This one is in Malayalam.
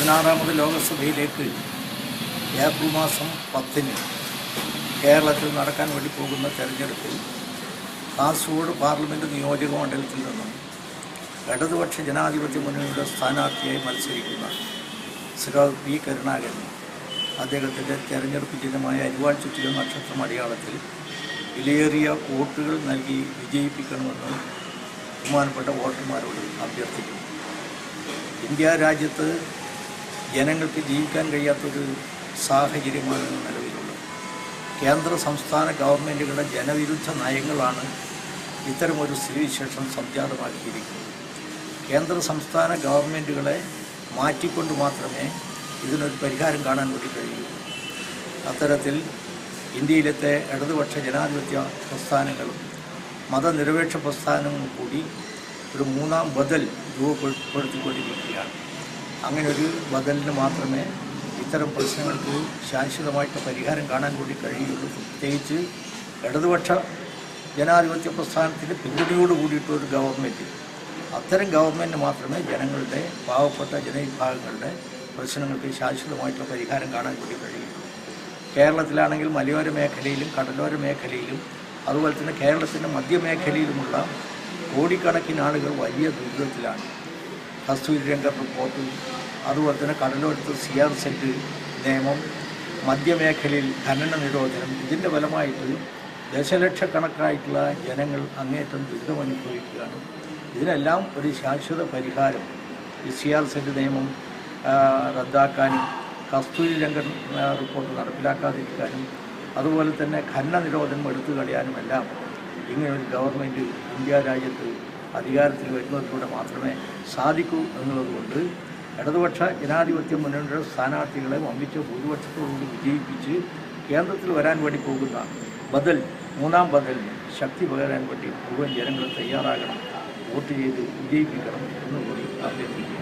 പതിനാറാമത് ലോകസഭയിലേക്ക് ഏപ്രിൽ മാസം പത്തിന് കേരളത്തിൽ നടക്കാൻ വേണ്ടി പോകുന്ന തെരഞ്ഞെടുപ്പിൽ കാസർഗോഡ് പാർലമെന്റ് നിയോജക മണ്ഡലത്തിൽ നിന്നും ഇടതുപക്ഷ ജനാധിപത്യ മുന്നണിയുടെ സ്ഥാനാർത്ഥിയായി മത്സരിക്കുന്ന ശ്രീ പി കരുണാകരൻ അദ്ദേഹത്തിന്റെ തെരഞ്ഞെടുപ്പ് ചിഹ്നമായ അരിവാൾ ചുറ്റിലും നക്ഷത്രം അടയാളത്തിൽ വിലയേറിയ വോട്ടുകൾ നൽകി വിജയിപ്പിക്കണമെന്ന് ബഹുമാനപ്പെട്ട വോട്ടർമാരോട് അഭ്യർത്ഥിക്കുന്നു. ഇന്ത്യ രാജ്യത്ത് ജനങ്ങൾക്ക് ജീവിക്കാൻ കഴിയാത്തൊരു സാഹചര്യമാണ് നിലവിലുള്ളത്. കേന്ദ്ര സംസ്ഥാന ഗവൺമെന്റുകളുടെ ജനവിരുദ്ധ നയങ്ങളാണ് ഇത്തരമൊരു സ്ഥിതിവിശേഷം സംജാതമാക്കിയിരിക്കുന്നത് കേന്ദ്ര സംസ്ഥാന ഗവൺമെന്റുകളെ മാറ്റിക്കൊണ്ട് മാത്രമേ ഇതിനൊരു പരിഹാരം കാണാൻ വേണ്ടി കഴിയൂ. അത്തരത്തിൽ ഇന്ത്യയിലത്തെ ഇടതുപക്ഷ ജനാധിപത്യ പ്രസ്ഥാനങ്ങളും മതനിരപേക്ഷ പ്രസ്ഥാനങ്ങളും കൂടി ഒരു മൂന്നാം ബദൽ രൂപപ്പെടുത്തിക്കൊണ്ടിരിക്കുകയാണ്. അങ്ങനെ ഒരു ബദലിന് മാത്രമേ ഇത്തരം പ്രശ്നങ്ങൾക്ക് ശാശ്വതമായിട്ട് പരിഹാരം കാണാൻ കൂടി കഴിയുള്ളൂ. പ്രത്യേകിച്ച് ഇടതുപക്ഷ ജനാധിപത്യ പ്രസ്ഥാനത്തിന്റെ പിന്തുണയോട് കൂടിയിട്ടൊരു ഗവൺമെന്റ് അത്തരം ഗവൺമെന്റ് മാത്രമേ ജനങ്ങളുടെ പാവപ്പെട്ട ജനവിഭാഗങ്ങളുടെ പ്രശ്നങ്ങൾക്ക് ശാശ്വതമായിട്ടുള്ള പരിഹാരം കാണാൻ കൂടി കഴിയുള്ളൂ. കേരളത്തിലാണെങ്കിൽ മലയോര മേഖലയിലും കടലോര മേഖലയിലും അതുപോലെ തന്നെ കേരളത്തിന്റെ മധ്യമേഖലയിലുമുള്ള കോടിക്കണക്കിന് ആളുകൾ വലിയ ദുരിതത്തിലാണ്. കസ്തൂരി രംഗ റിപ്പോർട്ട് അതുപോലെ തന്നെ കടലോരത്ത് സി ആർ സെറ്റ് നിയമം മധ്യമേഖലയിൽ ഖനന നിരോധനം ഇതിന്റെ ഫലമായിട്ട് ദശലക്ഷക്കണക്കായിട്ടുള്ള ജനങ്ങൾ അങ്ങേറ്റം ദുരിതമനുഭവിക്കുകയാണ്. ഇതിനെല്ലാം ഒരു ശാശ്വത പരിഹാരം ഈ സി ആർ സെറ്റ് നിയമം റദ്ദാക്കാനും കസ്തൂരി രംഗൻ റിപ്പോർട്ട് നടപ്പിലാക്കാതിരിക്കാനും അതുപോലെ തന്നെ ഖനന നിരോധനം എടുത്തു കളയാനുമെല്ലാം ഇങ്ങനെ ഒരു ഗവൺമെന്റ് ഇന്ത്യ രാജ്യത്ത് അധികാരത്തിൽ വരുന്നതിലൂടെ മാത്രമേ സാധിക്കൂ എന്നുള്ളതുകൊണ്ട് ഇടതുപക്ഷ ജനാധിപത്യ മുന്നണിയുടെ സ്ഥാനാർത്ഥികളെ വമ്പിച്ച ഭൂരിപക്ഷത്തോടുകൂടി വിജയിപ്പിച്ച് കേന്ദ്രത്തിൽ വരാൻ വേണ്ടി പോകുന്ന ബദൽ മൂന്നാം ബദലിന് ശക്തി പകരാൻ വേണ്ടി മുഴുവൻ ജനങ്ങൾ തയ്യാറാകണം വോട്ട് ചെയ്ത് വിജയിപ്പിക്കണം എന്നുകൂടി അഭ്യർത്ഥിക്കുക